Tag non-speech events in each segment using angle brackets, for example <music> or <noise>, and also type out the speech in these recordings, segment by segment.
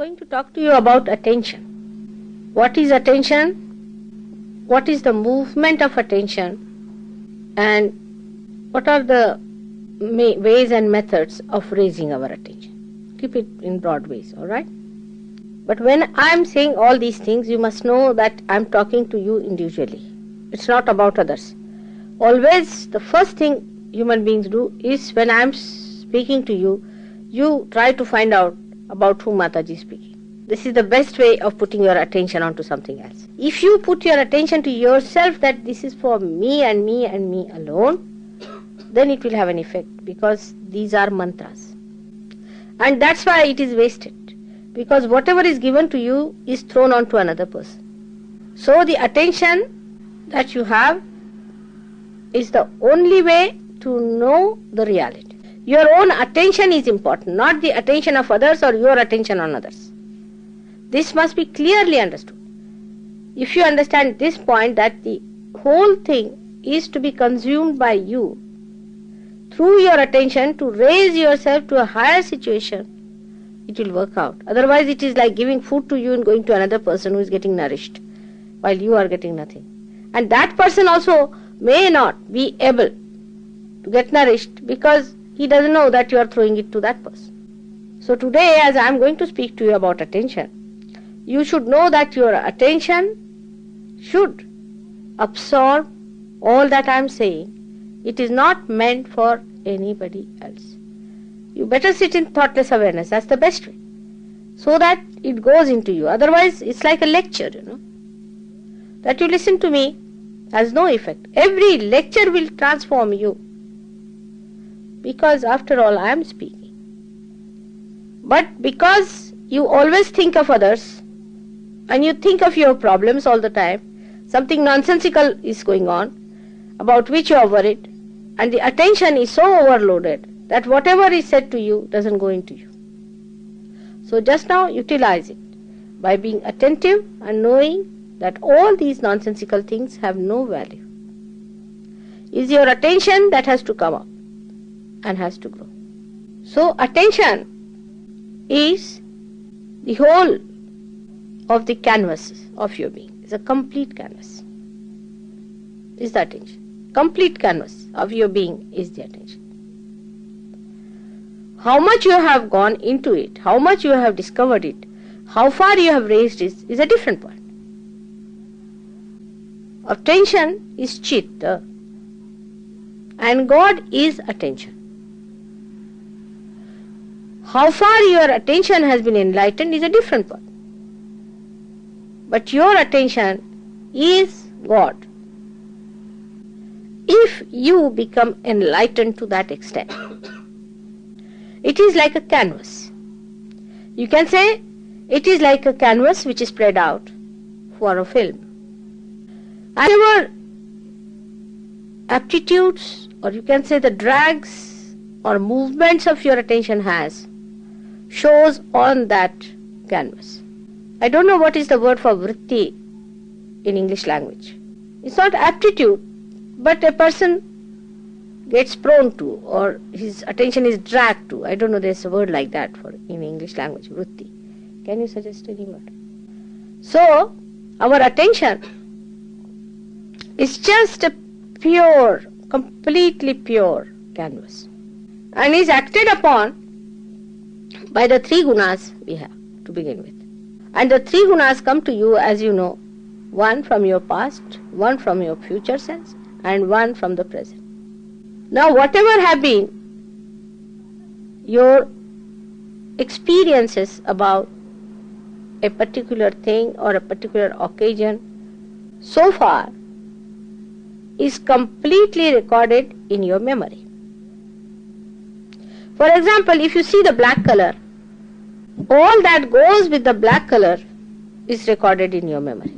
going to talk to you about attention. What is attention? What is the movement of attention? And what are the ways and methods of raising our attention? Keep it in broad ways, alright? But when I'm saying all these things, you must know that I'm talking to you individually. It's not about others. Always, the first thing human beings do is when I'm speaking to you, you try to find out about whom Mataji is speaking. This is the best way of putting your attention onto something else. If you put your attention to yourself that this is for me and me and me alone, then it will have an effect because these are mantras. And that's why it is wasted. Because whatever is given to you is thrown onto another person. So the attention that you have is the only way to know the reality. Your own attention is important, not the attention of others or your attention on others. This must be clearly understood. If you understand this point that the whole thing is to be consumed by you through your attention to raise yourself to a higher situation, it will work out. Otherwise, it is like giving food to you and going to another person who is getting nourished while you are getting nothing. And that person also may not be able to get nourished because he doesn't know that you are throwing it to that person. So today, as I am going to speak to you about attention, you should know that your attention should absorb all that I am saying. It is not meant for anybody else. You better sit in thoughtless awareness. That's the best way. So that it goes into you. Otherwise, it's like a lecture, you know. That you listen to me has no effect. Every lecture will transform you because after all I am speaking. But because you always think of others and you think of your problems all the time, something nonsensical is going on about which you are worried, and the attention is so overloaded that whatever is said to you doesn't go into you. So just now utilize it by being attentive and knowing that all these nonsensical things have no value. Is your attention that has to come up and has to grow. So attention is the whole of the canvas of your being. It's a complete canvas. Is the attention. Complete canvas of your being is the attention. How much you have gone into it, how much you have discovered it, how far you have raised it is a different point. Attention is chitta and God is attention. How far your attention has been enlightened is a different point. But your attention is God. If you become enlightened to that extent, it is like a canvas. You can say it is like a canvas which is spread out for a film. Whatever aptitudes, or you can say the drags or movements of your attention has, shows on that canvas. I don't know what is the word for vritti in English language. It's not aptitude, but a person gets prone to or his attention is dragged to. I don't know there's a word like that for in English language, vritti. Can you suggest any word? So our attention is just a pure, completely pure canvas and is acted upon by the three gunas we have to begin with. And the three gunas come to you, as you know, one from your past, one from your future sense, and one from the present. Now, whatever have been your experiences about a particular thing or a particular occasion so far is completely recorded in your memory. For example, if you see the black color, all that goes with the black color is recorded in your memory.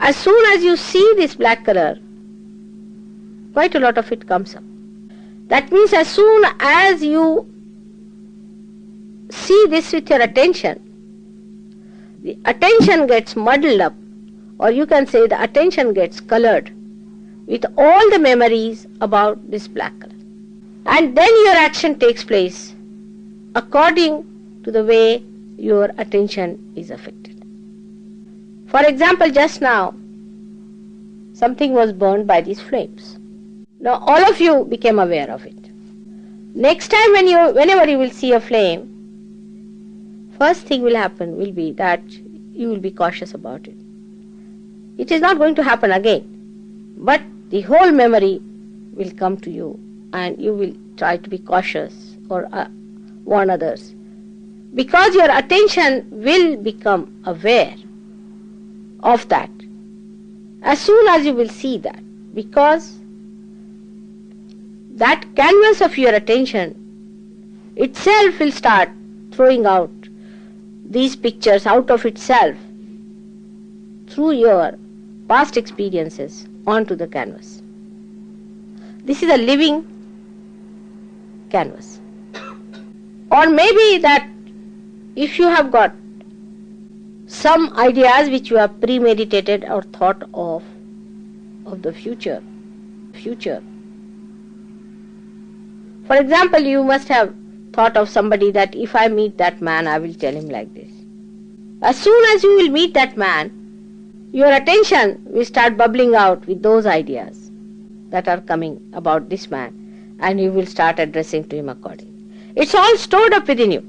As soon as you see this black color, quite a lot of it comes up. That means as soon as you see this with your attention, the attention gets muddled up, or you can say the attention gets colored with all the memories about this black color. And then your action takes place according to the way your attention is affected. For example, just now, something was burned by these flames. Now all of you became aware of it. Next time when you whenever you will see a flame, first thing will happen will be that you will be cautious about it. It is not going to happen again, but the whole memory will come to you and you will try to be cautious or uh, warn others. Because your attention will become aware of that as soon as you will see that. Because that canvas of your attention itself will start throwing out these pictures out of itself through your past experiences onto the canvas. This is a living canvas. Or maybe that if you have got some ideas which you have premeditated or thought of of the future future. For example you must have thought of somebody that if i meet that man i will tell him like this. As soon as you will meet that man your attention will start bubbling out with those ideas that are coming about this man and you will start addressing to him accordingly it's all stored up within you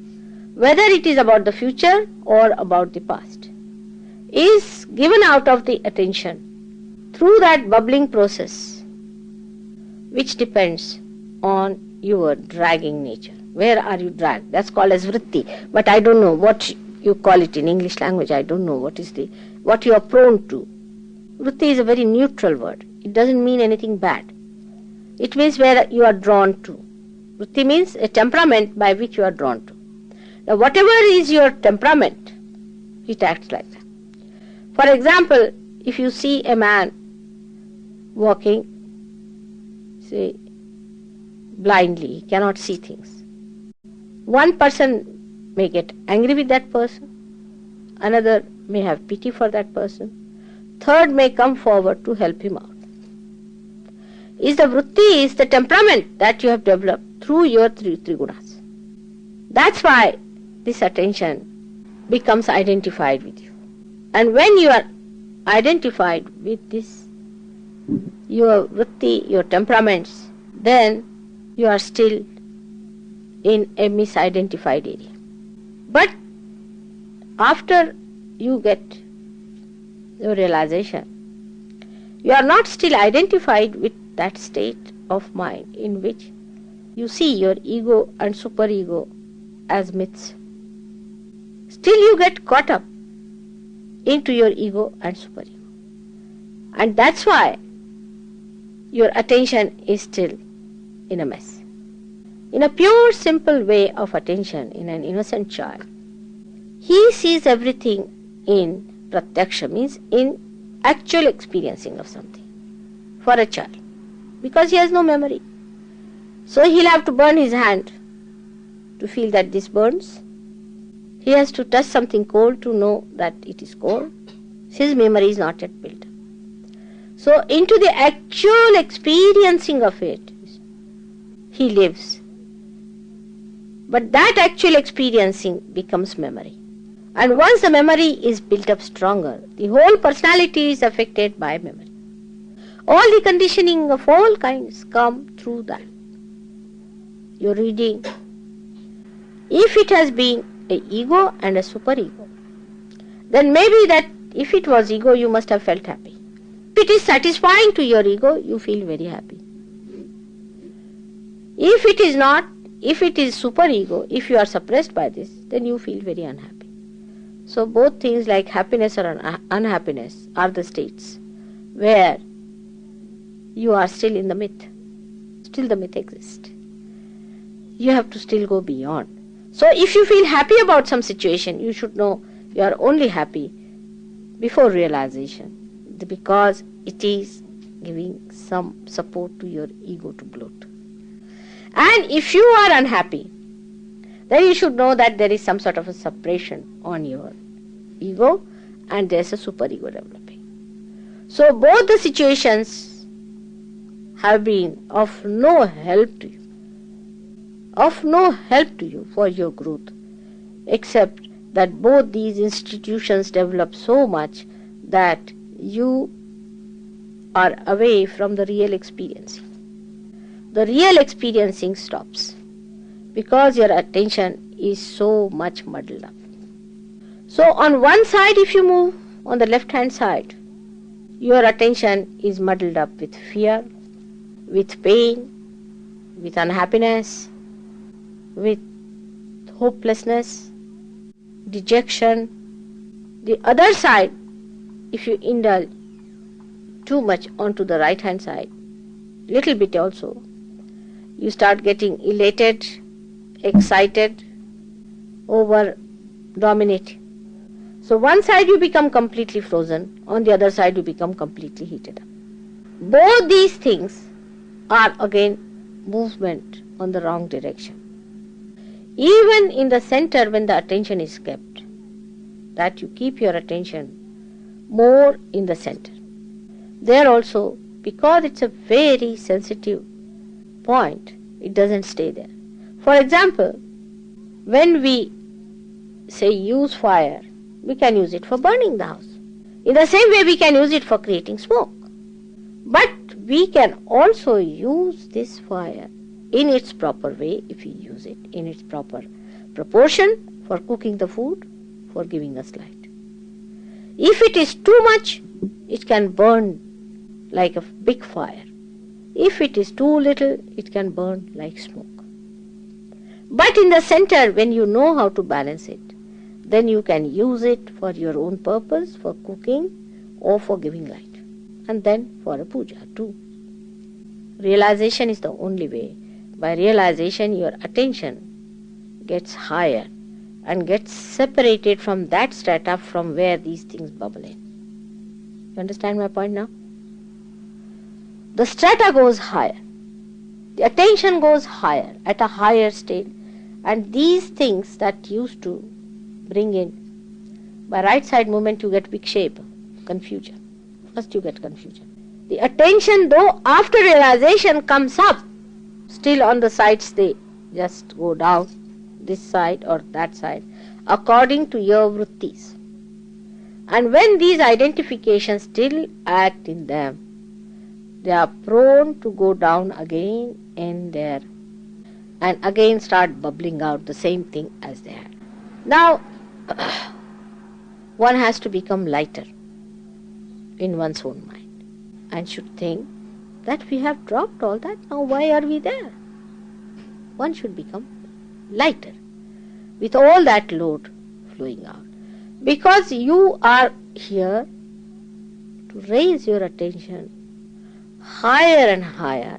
whether it is about the future or about the past, is given out of the attention through that bubbling process, which depends on your dragging nature. Where are you dragged? That's called as vritti. But I don't know what you call it in English language. I don't know what is the what you are prone to. Vritti is a very neutral word. It doesn't mean anything bad. It means where you are drawn to. Vritti means a temperament by which you are drawn to. Now, whatever is your temperament, it acts like that. For example, if you see a man walking, say, blindly, he cannot see things. One person may get angry with that person, another may have pity for that person, third may come forward to help him out. Is the vritti, is the temperament that you have developed through your three, three gunas. That's why this attention becomes identified with you. And when you are identified with this, your vritti, your temperaments, then you are still in a misidentified area. But after you get your realization, you are not still identified with that state of mind in which you see your ego and superego as myths. Still, you get caught up into your ego and superego. And that's why your attention is still in a mess. In a pure, simple way of attention in an innocent child, he sees everything in pratyaksha, means in actual experiencing of something for a child because he has no memory. So he'll have to burn his hand to feel that this burns he has to touch something cold to know that it is cold. His memory is not yet built. So, into the actual experiencing of it, he lives. But that actual experiencing becomes memory. And once the memory is built up stronger, the whole personality is affected by memory. All the conditioning of all kinds come through that. Your reading, if it has been a ego and a superego, then maybe that if it was ego, you must have felt happy. If it is satisfying to your ego, you feel very happy. If it is not, if it is superego, if you are suppressed by this, then you feel very unhappy. So both things like happiness or un- unhappiness are the states where you are still in the myth. Still the myth exists. You have to still go beyond. So if you feel happy about some situation, you should know you are only happy before realization because it is giving some support to your ego to bloat. And if you are unhappy, then you should know that there is some sort of a suppression on your ego and there's a superego developing. So both the situations have been of no help to you of no help to you for your growth except that both these institutions develop so much that you are away from the real experiencing. The real experiencing stops because your attention is so much muddled up. So, on one side, if you move on the left hand side, your attention is muddled up with fear, with pain, with unhappiness, with hopelessness, dejection. The other side, if you indulge too much onto the right hand side, little bit also, you start getting elated, excited, over dominate. So one side you become completely frozen, on the other side you become completely heated up. Both these things are again movement on the wrong direction. Even in the center when the attention is kept, that you keep your attention more in the center. There also, because it's a very sensitive point, it doesn't stay there. For example, when we say use fire, we can use it for burning the house. In the same way, we can use it for creating smoke. But we can also use this fire in its proper way if we use it in its proper proportion for cooking the food, for giving us light. If it is too much, it can burn like a big fire. If it is too little, it can burn like smoke. But in the center, when you know how to balance it, then you can use it for your own purpose, for cooking or for giving light. And then for a puja too. Realization is the only way. By realization, your attention gets higher and gets separated from that strata from where these things bubble in. You understand my point now? The strata goes higher. The attention goes higher, at a higher state. And these things that used to bring in, by right side movement you get big shape, confusion. First you get confusion. The attention though after realization comes up, still on the sides they just go down this side or that side according to your vrittis. And when these identifications still act in them, they are prone to go down again and there and again start bubbling out the same thing as they had. Now, <coughs> one has to become lighter in one's own mind and should think that we have dropped all that. Now, why are we there? One should become lighter with all that load flowing out because you are here to raise your attention higher and higher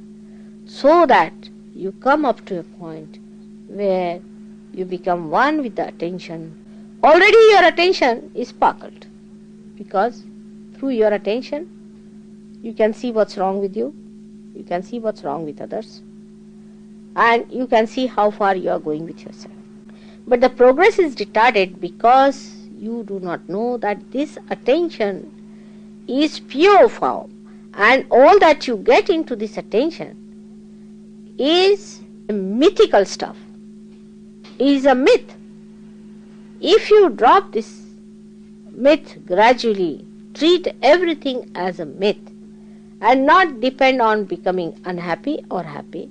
so that you come up to a point where you become one with the attention. Already your attention is sparkled because through your attention you can see what's wrong with you, you can see what's wrong with others, and you can see how far you are going with yourself. But the progress is retarded because you do not know that this attention is pure form. And all that you get into this attention is mythical stuff, is a myth. If you drop this myth gradually, treat everything as a myth and not depend on becoming unhappy or happy,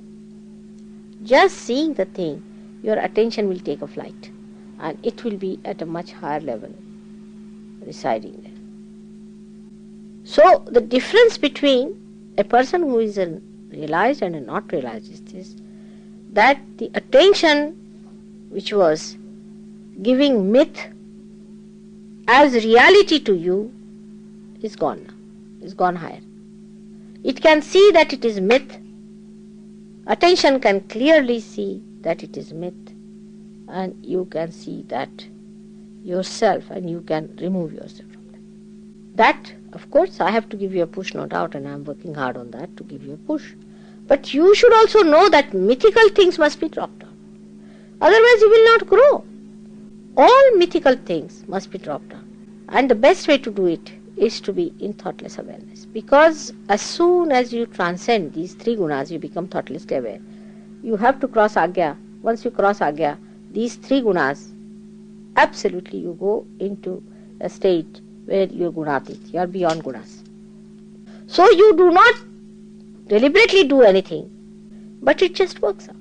just seeing the thing, your attention will take a flight and it will be at a much higher level residing there. So the difference between a person who is realized and a not realized is this that the attention which was giving myth as reality to you is gone now, is gone higher. It can see that it is myth. Attention can clearly see that it is myth, and you can see that yourself and you can remove yourself from that. That of course, I have to give you a push, no doubt, and I am working hard on that to give you a push. But you should also know that mythical things must be dropped out. Otherwise, you will not grow. All mythical things must be dropped out. And the best way to do it is to be in thoughtless awareness. Because as soon as you transcend these three gunas, you become thoughtlessly aware. You have to cross agya. Once you cross agya, these three gunas absolutely you go into a state where you're gunatit, you are beyond gunas. So you do not deliberately do anything, but it just works out.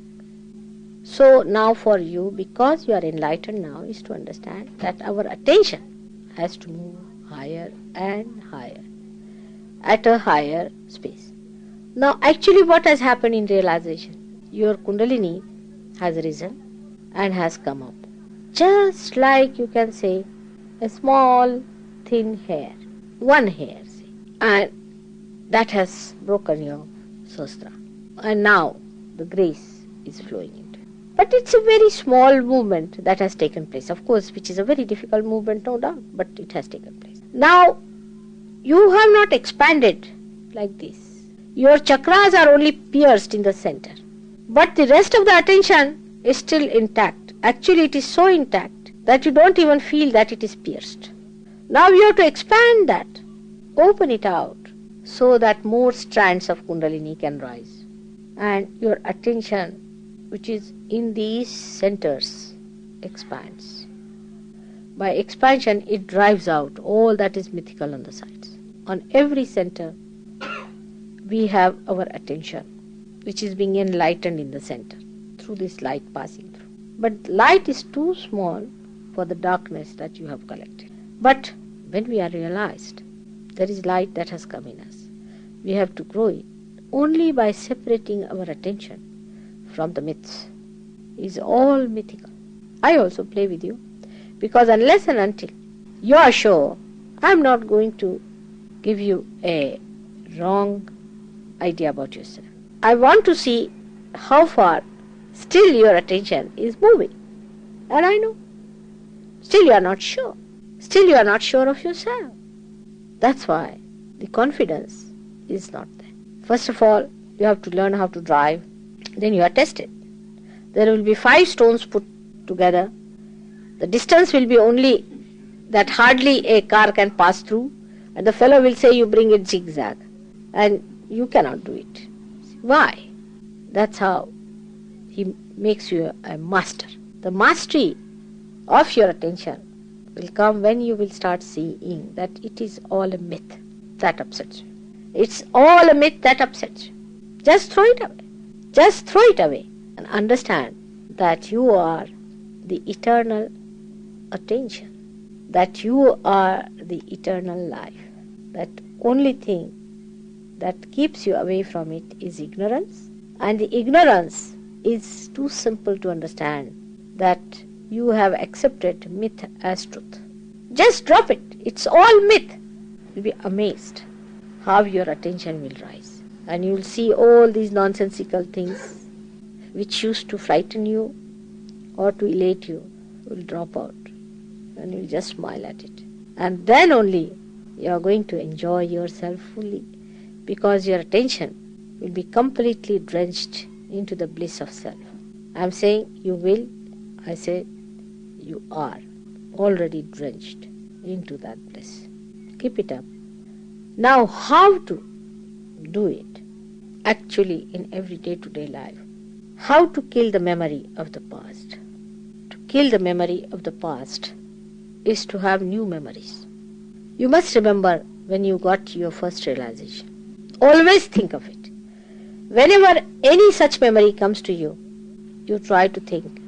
So now for you, because you are enlightened now, is to understand that our attention has to move higher and higher at a higher space. Now actually what has happened in realization? Your kundalini has risen and has come up. Just like you can say a small thin hair, one hair, and that has broken your sastra. And now the grace is flowing into it. But it's a very small movement that has taken place, of course, which is a very difficult movement, no doubt, but it has taken place. Now, you have not expanded like this. Your chakras are only pierced in the center. But the rest of the attention is still intact. Actually, it is so intact that you don't even feel that it is pierced. Now you have to expand that, open it out, so that more strands of Kundalini can rise. And your attention, which is in these centers, expands. By expansion, it drives out all that is mythical on the sides. On every center, we have our attention which is being enlightened in the center through this light passing through. But light is too small for the darkness that you have collected. But when we are realized, there is light that has come in us. We have to grow it only by separating our attention from the myths. Is all mythical. I also play with you because unless and until you are sure, I am not going to give you a wrong idea about yourself. I want to see how far still your attention is moving. And I know. Still you are not sure. Still you are not sure of yourself. That's why the confidence is not there. First of all, you have to learn how to drive. Then you are tested. There will be five stones put together. The distance will be only that hardly a car can pass through. And the fellow will say you bring it zigzag. And you cannot do it. Why? That's how he makes you a master. The mastery of your attention will come when you will start seeing that it is all a myth that upsets you. It's all a myth that upsets you. Just throw it away. Just throw it away and understand that you are the eternal attention, that you are the eternal life. That only thing that keeps you away from it is ignorance, and the ignorance is too simple to understand that you have accepted myth as truth. Just drop it, it's all myth. You'll be amazed how your attention will rise, and you'll see all these nonsensical things which used to frighten you or to elate you will drop out, and you'll just smile at it. And then only you are going to enjoy yourself fully because your attention will be completely drenched into the bliss of self. I am saying you will, I say you are already drenched into that bliss. Keep it up. Now, how to do it actually in every day to day life? How to kill the memory of the past? To kill the memory of the past is to have new memories. You must remember when you got your first realization. Always think of it. Whenever any such memory comes to you, you try to think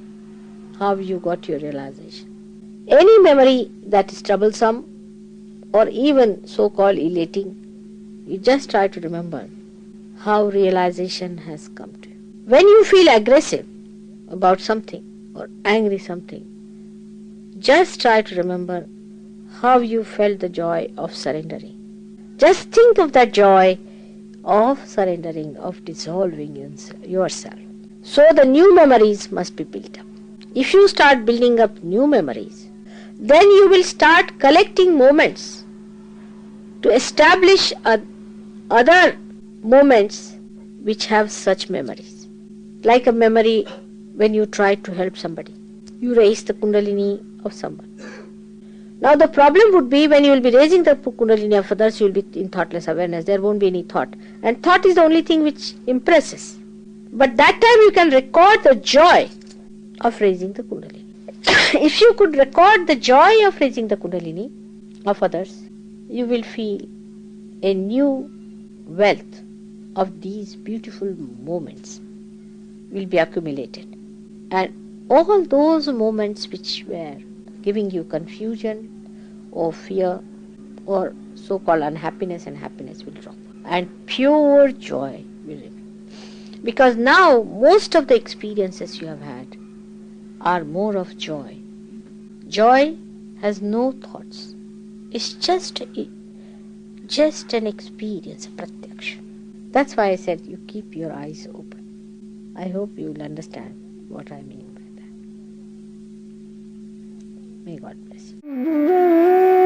how you got your realization. Any memory that is troublesome or even so called elating, you just try to remember how realization has come to you. When you feel aggressive about something or angry something, just try to remember how you felt the joy of surrendering. Just think of that joy of surrendering, of dissolving yourself. So the new memories must be built up. If you start building up new memories, then you will start collecting moments to establish other moments which have such memories. Like a memory when you try to help somebody, you raise the kundalini of someone. Now the problem would be when you will be raising the kundalini of others, you will be in thoughtless awareness. There won't be any thought. And thought is the only thing which impresses. But that time you can record the joy of raising the kundalini. <coughs> if you could record the joy of raising the Kundalini of others, you will feel a new wealth of these beautiful moments will be accumulated. And all those moments which were giving you confusion or fear or so called unhappiness and happiness will drop. And pure joy will remain. Because now most of the experiences you have had are more of joy. Joy has no thoughts. It's just just an experience, pratyaksha. That's why I said you keep your eyes open. I hope you will understand what I mean May God. Pues.